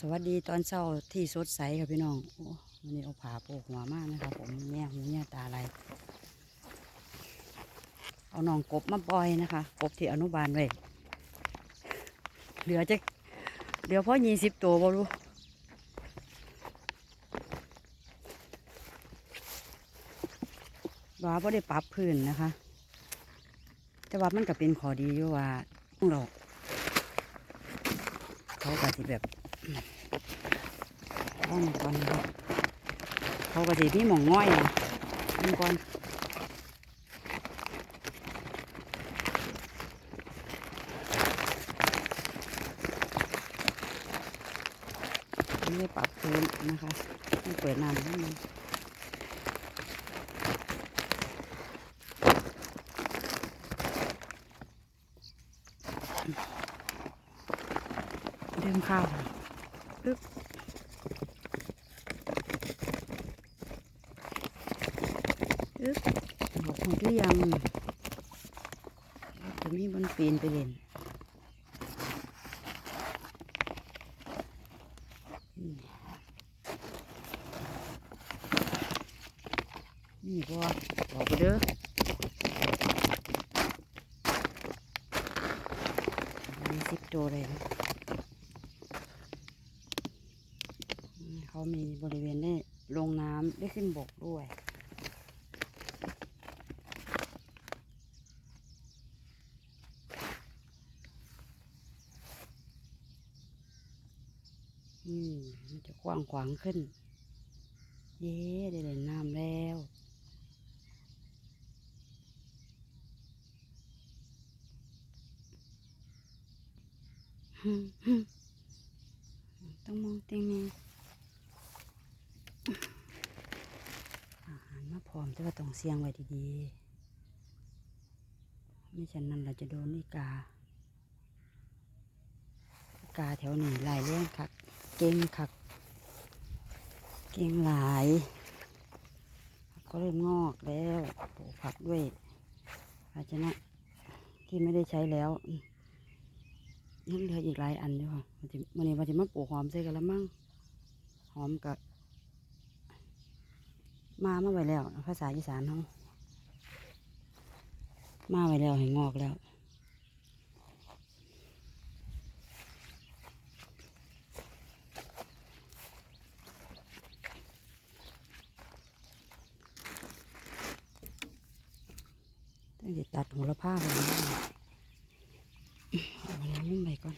สวัสดีตอนเช้าที่สดใสครับพี่น้องโอ้วันนี้เอาผาโปกหัวมากนะครับ ผมแม่หูเนี่ยตาอะไร เอาน้องกบมาปล่อยนะคะ กบที่อนุบาลไว้เหลือจะเหลือพอยี่สิบตัวบ่รู้ว่าไ่ได้ปรับพื้นนะคะ แต่ว่ามันก็เป็นขอดีอยู่ว่าเราเขาก็สิแบบ ต้องก่อนครับเขาก็สิพี่หมองง่อยนะนี่ก่อนไม่ได้ปรับพื้นนะคะไม่เปิดน้ำให้มันเริ่มข้าวอึ๊บ อึ๊บบอกหมดห รือยังจะมีบนปีนไปเล่นนี่นี่บอบอกไปเด้อมีสิบตัวเลยนะเขามีบริเวณได้ลงน้ำได้ขึ้นบกด้วย อื มันจะกว้างขวางขึ้น เย้ได้เล่นน้ำแล้วฮึ่มต้องมองเต็งแน่อาหารมาพร้อมแต่ว่าต้องเสียงไว้ดีๆ ไม่ฉะนั้นเราจะโดนนิกา กาแถวนี้หลายเรื่องคัก เก่งคักเก่งหลายก็เริ่มงอกแล้วปลูกผักด้วยภาชนะที่ไม่ได้ใช้แล้วยังเหลืออีกหลายอันอยู่ค่ะมันจะมันนี้มันจะมาปลูกหอมใส่กันแล้วมั้งหอมกับมามาไว้แล้ว ภาษาอีสานเขามาไว้แล้วให้งอกแล้ว ตัดหัวละผ้าไปเอามาแล้วนุ่มไปก่อน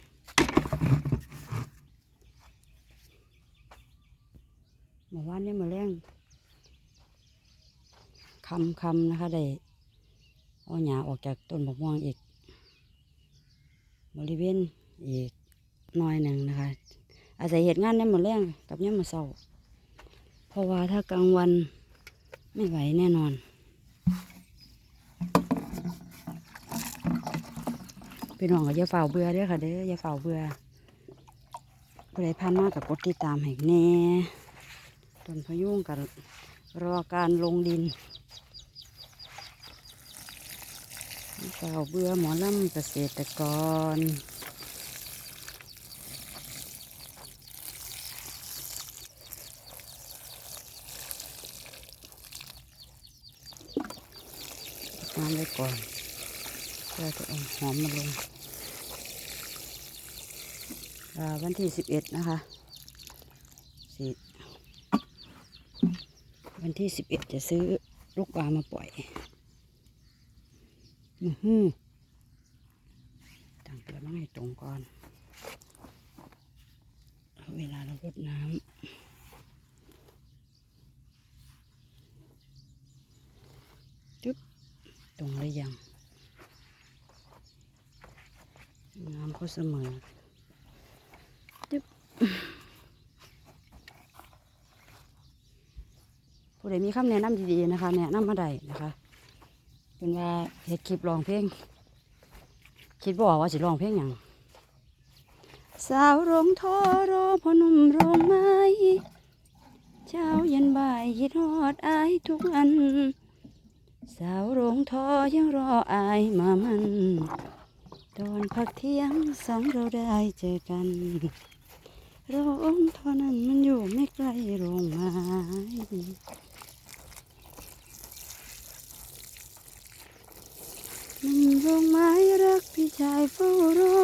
เมาว่านนี่มาแรงคำคำนะคะได้เอาหญ้าออกจากต้นบกม่วงอีก บริเวณอีกหน้อยหนึ่งนะคะ อาศัยเหตุงานนี่มาแรงกับนี่มมาเศร้าเพราะว่าถ้ากลางวันไม่ไหวแน่นอน พี่น้องก็อย่าเฝ้าเบื่อเด้อค่ะเด้ออย่าเฝ้าเบื่อผู้ใดผ่านมากกับกดติดตามให้แน่ต้นพยุงกันรอการลงดินเฝ้าเบื่อหมอลำเกษตรกรน้ำไว้ก่อน เพื่อจะเอาหอมมาลงาวันที่สิบเอ็ดนะคะสิวันที่สิบเอ็ดจะซื้อลูกปลามาปล่อยอือหือตั้งกระมังให้ตรงก่อนเอาเวลาเรารดน้ำจุ๊บตรงหรือยัง น้ำก็เสมอผู้ใดมีคำแนะนำดีๆนะคะ แนะนำมาได้นะคะเป็นว่าเฮ็ดคลิปร้องเพลงคิดบออกว่าสิร้องเพลงอย่างสาวโรงทอรอพอหนุ่มโรงไม้เช้าเย็นบ่ายคิดฮอดอายทุกอัน สาวโรงทอยังรออายมามัน ตอนพักเที่ยงสองเราได้เจอกันโรงเท่านั้นมันอยู่ไม่ไกลโรงไม้มันโรงไม้รักพี่ชายเฝ้ารอ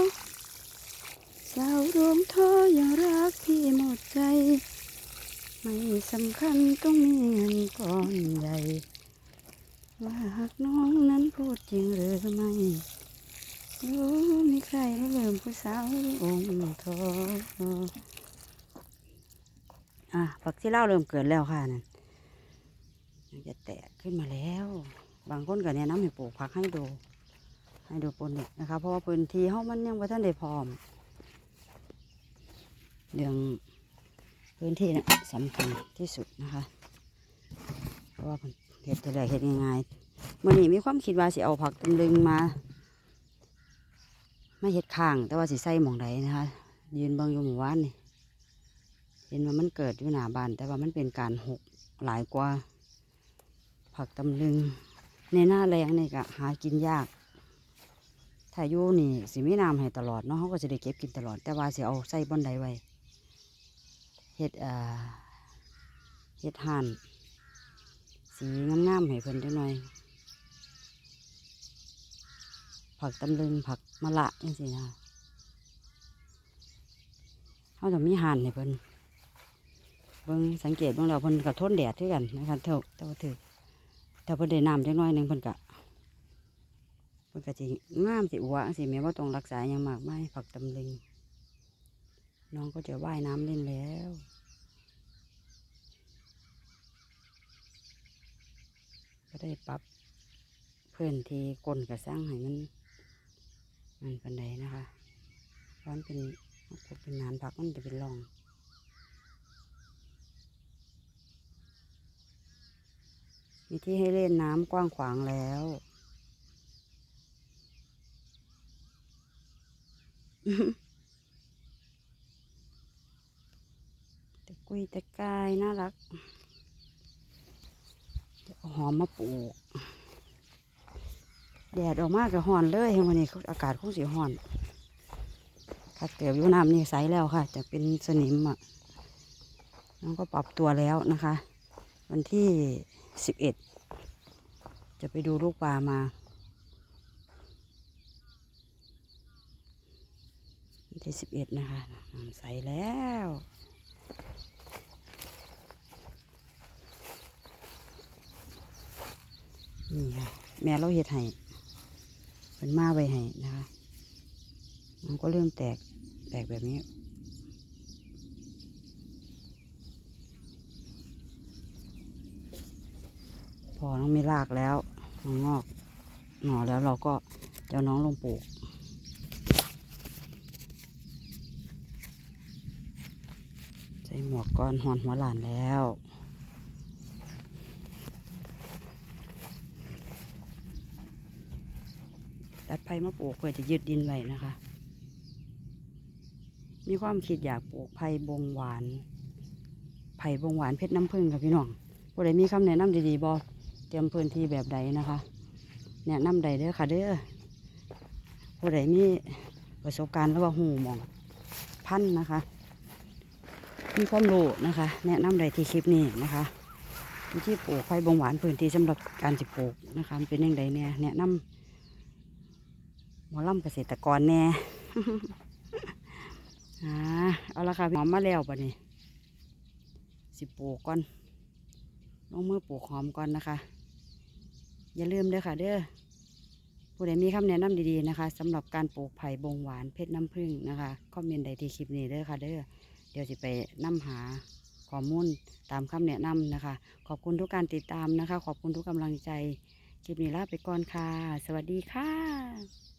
สาวโรงท่อยังรักพี่หมดใจ ไม่สำคัญต้องมีเงินก้อนใหญ่ ว่าหากน้องนั้นพูดจริงหรือไม่ มีใครมาเริ่มผู้สาวองค์ทองอะผักที่เล่าเริ่มเกิดแล้วค่ะนั่นจะแตกขึ้นมาแล้ว บางคนก็แนะนำให้ปลูกผักให้ดู ให้ดูปนกนะคะ เพราะว่าพื้นที่ห้องมันยังไม่ทันได้พร้อมเรื่องพื้นที่นะสำคัญที่สุดนะคะ เพราะว่าเห็ดแต่แรเห็ดง่ายๆมื่อนี้มีความคิดว่าสิเอาผักตำลึงมา ไม่เห็ดข้าง แต่ว่าสิใส่หมองใดนะคะ ยืนเบางอยู่หมู่บ้านนี่เห็นว่ามันเกิดอยู่หนาบ้าน แต่ว่ามันเป็นการหกหลายกว่า ผักตำลึง ในหน้าแรงนี่ก็หากินยากถ้าอยู่นี่สิไม่น้ำให้ตลอดเนาะเขาก็จะได้เก็บกินตลอด แต่ว่าสิเอาใส่บอนใดไว้เห็ดอ่าเห็ดห่าน สีงามๆให้เพิ่นจังหน่อย ผักตำลึงผักมะละจังซี่นะเขาจะมีห่านให้เพิ่นเบิ่งสังเกตเบิ่งแล้วเพิ่นก็ทนแดดคือกันนะคะเท่าแต่ว่าถือถ้าเพิ่นได้น้ำจังน้อยหนึ่งเพิ่นก็เพิ่นก็สิงามสิอวจังซี่แม้ว่าต้องรักษาอย่างมากมายผักตำลึงน้องก็จะว่ายน้ำเล่นแล้วก็ได้ปรับเพื่อนที่กลนกระสร้างให้มัน มันป็นไดนะคะเพราะมันเป็นเป็นนานพักมันจะเป็นรองมีที่ให้เล่นน้ำกว้างขวางแล้วตะกุยตะกายน่ารักจะหอมมาปลูก แดดออกมากกับห่อนเลยเห็นวันนี้อากาศคงสีห่อนคักเตียวยูน้ำนี่ใสแล้วค่ะ จะเป็นสนิมอะน้องก็ปรับตัวแล้วนะคะ วันที่สิบเอ็ดจะไปดูลูกปลามาวันที่สิบเอ็ดนะคะน้ำใสแล้วนี่ค่ะแม่เราเห็ดให้ เป็นมาไว้ให้นะคะ มันก็เริ่มแตกแตกแบบนี้ พอน้องมีรากแล้วน้องงอกหน่อแล้วเราก็จะน้องลงปลูกใส่หมวกก้อนหอนหัวหลานแล้ว ตัดไผ่มาปลูกเพื่อจะยึดดินไว้นะคะ มีความคิดอยากปลูกไผ่บงหวาน ไผ่บงหวานเพชรน้ำผึ้งค่ะพี่น้องผู้ใดมีคำแนะนำดีๆบอเตรียมพื้นที่แบบใดนะคะ แนะนำใดเด้อค่ะเด้อผู้ใดมีประสบการณ์แล้วว่าหูหมองพันนะคะ มีความรู้นะคะ แนะนำใดที่คลิปนี้นะคะวิธีปลูกไผ่บงหวานพื้นที่สำหรับการจิปลูกนะคะเป็นยังไงเนี่ยแนะนำ หมอลำเกษตรกรแน่อ่าเอาละค่ะหอมมาแล้วปะนี่สิปลูกก่อนลงมือปลูกหอมก่อนนะคะ อย่าลืมเด้อค่ะ เด้อผู้ใดมีคำแนะนำดีๆนะคะสำหรับการปลูกไผ่บงหวานเพชรน้ำผึ้งนะคะคอมเมนต์ใดที่คลิปนี้เด้อค่ะ เด้อเดี๋ยวสิไปนํหาข้อมูลตามคำแนะนำนะคะ ขอบคุณทุกการติดตามนะคะ ขอบคุณทุกกำลังใจ คลิปนี้ลาไปก่อนค่ะ สวัสดีค่ะ